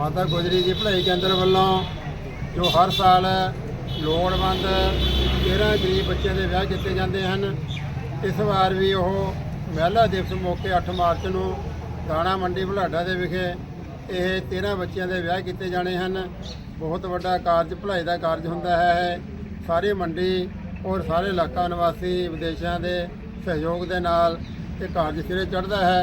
ਮਾਤਾ ਗੁਜਰੀ ਜੀ ਭਲਾਈ ਕੇਂਦਰ ਵੱਲੋਂ ਜੋ ਹਰ ਸਾਲ ਲੋੜਵੰਦ 13 ਗਰੀਬ ਬੱਚਿਆਂ ਦੇ ਵਿਆਹ ਕੀਤੇ ਜਾਂਦੇ ਹਨ, ਇਸ ਵਾਰ ਵੀ ਉਹ ਮਹਿਲਾ ਦਿਵਸ ਮੌਕੇ 8 ਮਾਰਚ ਨੂੰ ਦਾਣਾ ਮੰਡੀ ਬੁਢਲਾਡਾ ਦੇ ਵਿਖੇ ਇਹ 13 ਬੱਚਿਆਂ ਦੇ ਵਿਆਹ ਕੀਤੇ ਜਾਣੇ ਹਨ। ਬਹੁਤ ਵੱਡਾ ਕਾਰਜ, ਭਲਾਈ ਦਾ ਕਾਰਜ ਹੁੰਦਾ ਹੈ ਇਹ। ਸਾਰੀ ਮੰਡੀ ਔਰ ਸਾਰੇ ਇਲਾਕਾ ਨਿਵਾਸੀ ਵਿਦੇਸ਼ਾਂ ਦੇ ਸਹਿਯੋਗ ਦੇ ਨਾਲ ਇਹ ਕਾਰਜ ਸਿਰੇ ਚੜ੍ਹਦਾ ਹੈ।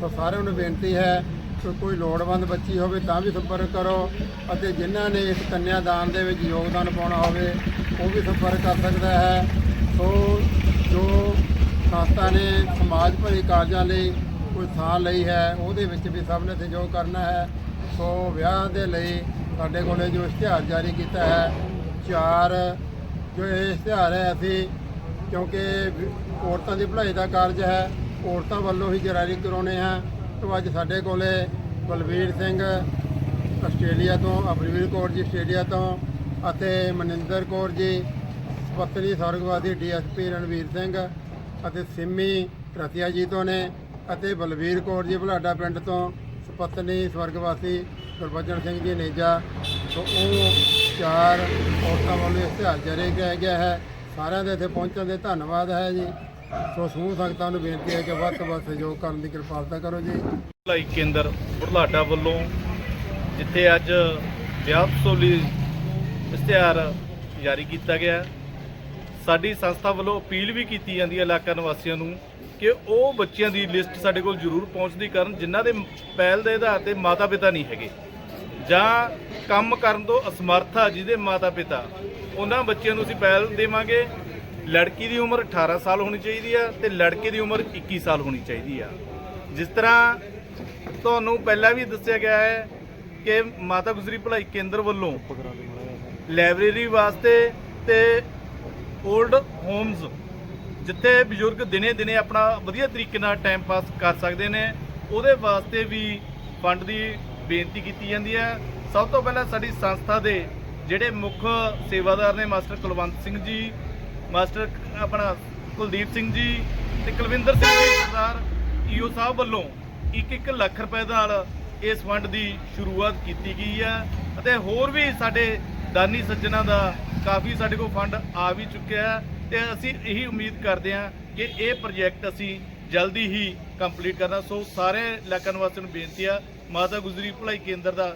ਸੋ ਸਾਰਿਆਂ ਨੂੰ ਬੇਨਤੀ ਹੈ ਕੋਈ ਲੋੜਵੰਦ ਬੱਚੀ ਹੋਵੇ ਤਾਂ ਵੀ ਸੰਪਰਕ ਕਰੋ ਅਤੇ ਜਿਨ੍ਹਾਂ ਨੇ ਇਸ ਕੰਨਿਆਦਾਨ ਦੇ ਵਿੱਚ ਯੋਗਦਾਨ ਪਾਉਣਾ ਹੋਵੇ, ਉਹ ਵੀ ਸੰਪਰਕ ਕਰ ਸਕਦਾ ਹੈ। ਸੋ ਜੋ ਸੰਸਥਾ ਨੇ ਸਮਾਜ ਭਰੀ ਕਾਰਜਾਂ ਲਈ ਕੋਈ ਥਾਂ ਲਈ ਹੈ, ਉਹਦੇ ਵਿੱਚ ਵੀ ਸਭ ਨੇ ਸਹਿਯੋਗ ਕਰਨਾ ਹੈ। ਸੋ ਵਿਆਹ ਦੇ ਲਈ ਸਾਡੇ ਕੋਲੇ ਜੋ ਇਸ਼ਤਿਹਾਰ ਜਾਰੀ ਕੀਤਾ ਹੈ, ਚਾਰ ਜੋ ਇਹ ਇਸ਼ਤਿਹਾਰ ਹੈ, ਅਸੀਂ ਕਿਉਂਕਿ ਔਰਤਾਂ ਦੀ ਭਲਾਈ ਦਾ ਕਾਰਜ ਹੈ, ਔਰਤਾਂ ਵੱਲੋਂ ਹੀ ਜਾਰੀ ਕਰਾਉਣੇ ਆ। ਤੋਂ ਅੱਜ ਸਾਡੇ ਕੋਲੇ ਬਲਵੀਰ ਸਿੰਘ ਆਸਟ੍ਰੇਲੀਆ ਤੋਂ ਅਬਰਵੀਰ ਕੌਰ ਜੀ ਆਸਟ੍ਰੇਲੀਆ ਤੋਂ ਅਤੇ ਮਨਿੰਦਰ ਕੌਰ ਜੀ, ਪਤਨੀ ਸਵਰਗਵਾਦੀ ਡੀਐਸਪੀ ਰਣਵੀਰ ਸਿੰਘ ਅਤੇ ਸਿੰਮੀ ਰਤੀਆ ਜੀ ਤੋਂ ਨੇ ਅਤੇ ਬਲਵੀਰ ਕੌਰ ਜੀ ਬੁਲਾਡਾ ਪਿੰਡ ਤੋਂ ਸੁਪਤਨੀ ਸਵਰਗਵਾਸੀ ਗੁਰਬਚਨ ਸਿੰਘ ਜੀ ਨੇਜਾ। ਸੋ ਉਹ ਚਾਰ ਔਰਤਾਂ ਵੱਲੋਂ ਇਸ਼ਤਿਹਾਰ ਜਾਰੀ ਕੀਤਾ ਗਿਆ ਹੈ। ਸਾਰਿਆਂ ਦੇ ਇੱਥੇ ਪਹੁੰਚਣ ਦੇ ਧੰਨਵਾਦ ਹੈ ਜੀ। ਸੋ ਸਮੂਹ ਸੰਗਤਾਂ ਨੂੰ ਬੇਨਤੀ ਹੈ ਕਿ ਵੱਧ ਤੋਂ ਵੱਧ ਸਹਿਯੋਗ ਕਰਨ ਦੀ ਕਿਰਪਾਲਤਾ ਕਰੋ ਜੀ। ਭਲਾਈ ਕੇਂਦਰ ਬੁਢਲਾਡਾ ਵੱਲੋਂ ਜਿੱਥੇ ਅੱਜ ਵਿਆਹ ਸੋਲੀ ਇਸ਼ਤਿਹਾਰ ਜਾਰੀ ਕੀਤਾ ਗਿਆ ਸਾਡੀ ਸੰਸਥਾ ਵੱਲੋਂ ਅਪੀਲ ਵੀ ਕੀਤੀ ਜਾਂਦੀ ਹੈ ਇਲਾਕਾ ਨਿਵਾਸੀਆਂ ਨੂੰ ਕਿ ਉਹ ਬੱਚਿਆਂ ਦੀ ਲਿਸਟ ਸਾਡੇ ਕੋਲ ਜ਼ਰੂਰ ਪਹੁੰਚਦੀ ਕਰਨ ਜਿਨ੍ਹਾਂ ਦੇ ਪਹਿਲ ਦੇ ਆਧਾਰ ਤੇ ਮਾਤਾ ਪਿਤਾ ਨਹੀਂ ਹੈਗੇ ਜਾਂ ਕੰਮ ਕਰਨ ਤੋਂ ਅਸਮਰਥ ਆ ਜਿਹਦੇ ਮਾਤਾ ਪਿਤਾ ਉਹਨਾਂ ਬੱਚਿਆਂ ਨੂੰ ਅਸੀਂ ਪਹਿਲ ਦੇਵਾਂਗੇ ਲੜਕੀ ਦੀ ਉਮਰ 18 ਸਾਲ ਹੋਣੀ ਚਾਹੀਦੀ ਆ ਤੇ ਲੜਕੇ ਦੀ ਉਮਰ 21 ਸਾਲ ਹੋਣੀ ਚਾਹੀਦੀ ਆ। ਜਿਸ ਤਰ੍ਹਾਂ ਤੁਹਾਨੂੰ ਪਹਿਲਾਂ ਵੀ ਦੱਸਿਆ ਗਿਆ ਹੈ ਕਿ ਮਾਤਾ ਗੁਜਰੀ ਭਲਾਈ ਕੇਂਦਰ ਵੱਲੋਂ ਲਾਇਬ੍ਰੇਰੀ ਵਾਸਤੇ ਤੇ 올ਡ ਹੋਮਸ, ਜਿੱਥੇ ਬਜ਼ੁਰਗ ਦਿਨੇ ਦਿਨੇ ਆਪਣਾ ਵਧੀਆ ਤਰੀਕੇ ਨਾਲ ਟਾਈਮ ਪਾਸ ਕਰ ਸਕਦੇ ਨੇ, ਉਹਦੇ ਵਾਸਤੇ ਵੀ ਫੰਡ ਦੀ ਬੇਨਤੀ ਕੀਤੀ ਜਾਂਦੀ ਹੈ ਸਭ ਤੋਂ ਪਹਿਲਾਂ ਸਾਡੀ ਸੰਸਥਾ ਦੇ ਜਿਹੜੇ ਮੁੱਖ ਸੇਵਾਦਾਰ ਨੇ ਮਾਸਟਰ ਕੁਲਵੰਤ ਸਿੰਘ ਜੀ ਮਾਸਟਰ ਆਪਣਾ ਕੁਲਦੀਪ ਸਿੰਘ ਜੀ ਤੇ ਕੁਲਵਿੰਦਰ ਸਿੰਘ ਜੀ ਸਰਦਾਰ ਈਓ ਸਾਹਿਬ ਵੱਲੋਂ 1-1 ਲੱਖ ਰੁਪਏ ਨਾਲ ਇਸ ਫੰਡ ਦੀ ਸ਼ੁਰੂਆਤ ਕੀਤੀ ਗਈ ਹੈ ਅਤੇ ਹੋਰ ਵੀ ਸਾਡੇ ਦਾਨੀ ਸੱਜਣਾ ਦਾ ਕਾਫੀ ਸਾਡੇ ਕੋਲ ਫੰਡ ਆ ਵੀ ਚੁੱਕਿਆ ਹੈ ਤੇ ਅਸੀਂ ਇਹੀ ਉਮੀਦ ਕਰਦੇ ਹਾਂ ਕਿ ਇਹ ਪ੍ਰੋਜੈਕਟ ਅਸੀਂ ਜਲਦੀ ਹੀ ਕੰਪਲੀਟ ਕਰਨਾ। ਸੋ ਸਾਰੇ ਇਲਾਕਾ ਨਿਵਾਸੀਆਂ ਨੂੰ ਬੇਨਤੀ ਆ, ਮਾਤਾ ਗੁਜਰੀ ਭਲਾਈ ਕੇਂਦਰ ਦਾ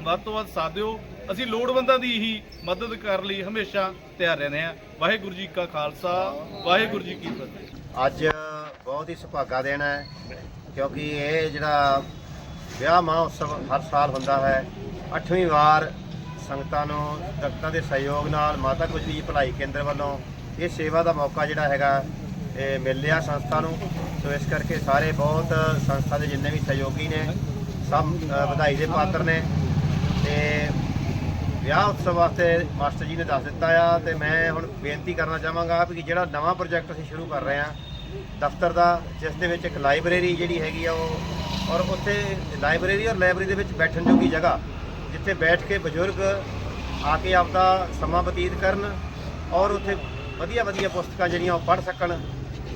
ਵੱਧ ਤੋਂ ਵੱਧ ਸਾਥ ਦਿਓ। ਅਸੀਂ ਲੋੜਵੰਦਾਂ ਦੀ ਹੀ ਮਦਦ ਕਰਨ ਲਈ, ਹਮੇਸ਼ਾ ਤਿਆਰ ਰਹਿੰਦੇ ਹਾਂ। ਵਾਹਿਗੁਰੂ ਜੀ ਕਾ ਖਾਲਸਾ, ਵਾਹਿਗੁਰੂ ਜੀ ਕੀ ਫਤਿਹ। ਅੱਜ ਬਹੁਤ ਹੀ ਸੁਭਾਗਾ ਦਿਨ ਹੈ, ਕਿਉਂਕਿ ਇਹ ਜਿਹੜਾ ਵਿਆਹ ਮਹੋਤਸਵ ਹਰ ਸਾਲ ਹੁੰਦਾ ਹੈ, ਅੱਠਵੀਂ ਵਾਰ ਸੰਗਤਾਂ ਨੂੰ ਦਰਸ਼ਕਾਂ ਦੇ ਸਹਿਯੋਗ ਨਾਲ ਮਾਤਾ ਗੁਜਰੀ ਭਲਾਈ ਕੇਂਦਰ ਵੱਲੋਂ ਇਹ ਸੇਵਾ ਦਾ ਮੌਕਾ ਜਿਹੜਾ ਹੈਗਾ, ਇਹ ਮਿਲ ਲਿਆ ਸੰਸਥਾ ਨੂੰ। ਸੋ ਇਸ ਕਰਕੇ ਸਾਰੇ ਬਹੁਤ ਸੰਸਥਾ ਦੇ ਜਿੰਨੇ ਵੀ ਸਹਿਯੋਗੀ ਨੇ, ਸਭ ਵਧਾਈ ਦੇ ਪਾਤਰ ਨੇ। ਤੇ ਵਿਆਹ ਉਤਸਵ ਵਾਸਤੇ ਮਾਸਟਰ ਜੀ ਨੇ ਦੱਸ ਦਿੱਤਾ ਆ ਤੇ ਮੈਂ ਹੁਣ ਬੇਨਤੀ ਕਰਨਾ ਚਾਹਾਂਗਾ ਵੀ ਜਿਹੜਾ ਨਵਾਂ ਪ੍ਰੋਜੈਕਟ ਅਸੀਂ ਸ਼ੁਰੂ ਕਰ ਰਹੇ ਹਾਂ, ਦਫ਼ਤਰ ਦਾ, ਜਿਸ ਦੇ ਵਿੱਚ ਇੱਕ ਲਾਇਬ੍ਰੇਰੀ ਜਿਹੜੀ ਹੈਗੀ ਆ ਉਹ, ਔਰ ਉੱਥੇ ਲਾਇਬ੍ਰੇਰੀ ਔਰ ਲਾਇਬ੍ਰੇਰੀ ਦੇ ਵਿੱਚ ਬੈਠਣ ਜੋਗੀ ਜਗ੍ਹਾ, ਜਿੱਥੇ ਬੈਠ ਕੇ ਬਜ਼ੁਰਗ ਆ ਕੇ ਆਪਦਾ ਸਮਾਂ ਬਤੀਤ ਕਰਨ ਔਰ ਉੱਥੇ ਵਧੀਆ ਵਧੀਆ ਪੁਸਤਕਾਂ ਜਿਹੜੀਆਂ ਉਹ ਪੜ੍ਹ ਸਕਣ,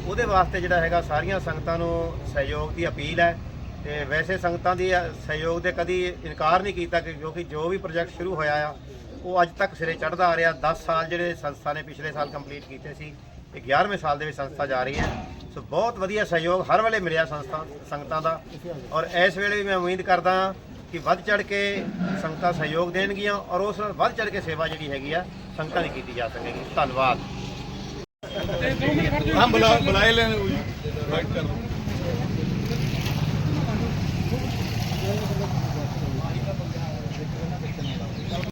ਉਹਦੇ ਵਾਸਤੇ ਜਿਹੜਾ ਹੈਗਾ ਸਾਰੀਆਂ ਸੰਗਤਾਂ ਨੂੰ ਸਹਿਯੋਗ ਦੀ ਅਪੀਲ ਹੈ। ਤੇ ਵੈਸੇ ਸੰਗਤਾਂ ਦੀ ਸਹਿਯੋਗ ਦੇ ਕਦੀ ਇਨਕਾਰ ਨਹੀਂ ਕੀਤਾ ਕਿ ਕਿਉਂਕਿ ਜੋ ਵੀ ਪ੍ਰੋਜੈਕਟ ਸ਼ੁਰੂ ਹੋਇਆ ਆ, ਉਹ ਅੱਜ ਤੱਕ ਸਿਰੇ ਚੜ੍ਹਦਾ ਆ ਰਿਹਾ। 10 ਸਾਲ ਜਿਹੜੇ ਸੰਸਥਾ ਨੇ ਪਿਛਲੇ ਸਾਲ ਕੰਪਲੀਟ ਕੀਤੇ ਸੀ, ਇਹ 11ਵੇਂ ਸਾਲ ਦੇ ਵਿੱਚ ਸੰਸਥਾ ਜਾ ਰਹੀ ਹੈ। ਸੋ ਬਹੁਤ ਵਧੀਆ ਸਹਿਯੋਗ ਹਰ ਵੇਲੇ ਮਿਲਿਆ ਸੰਸਥਾ, ਸੰਗਤਾਂ ਦਾ। ਔਰ ਇਸ ਵੇਲੇ ਵੀ ਮੈਂ ਉਮੀਦ ਕਰਦਾ ਹਾਂ ਕਿ ਵੱਧ ਚੜ ਕੇ ਸੰਗਤਾਂ ਸਹਿਯੋਗ ਦੇਣਗੀਆਂ ਔਰ ਉਸ ਨਾਲ ਵੱਧ ਚੜ ਕੇ ਸੇਵਾ ਜਿਹੜੀ ਹੈਗੀ ਆ, ਸੰਗਤਾਂ ਦੀ ਕੀਤੀ ਜਾ ਸਕੇਗੀ। ਧੰਨਵਾਦ। ਹਾਂ, ਬੁਲਾ ਬੁਲਾਏ ਲੈਣ। Thank you.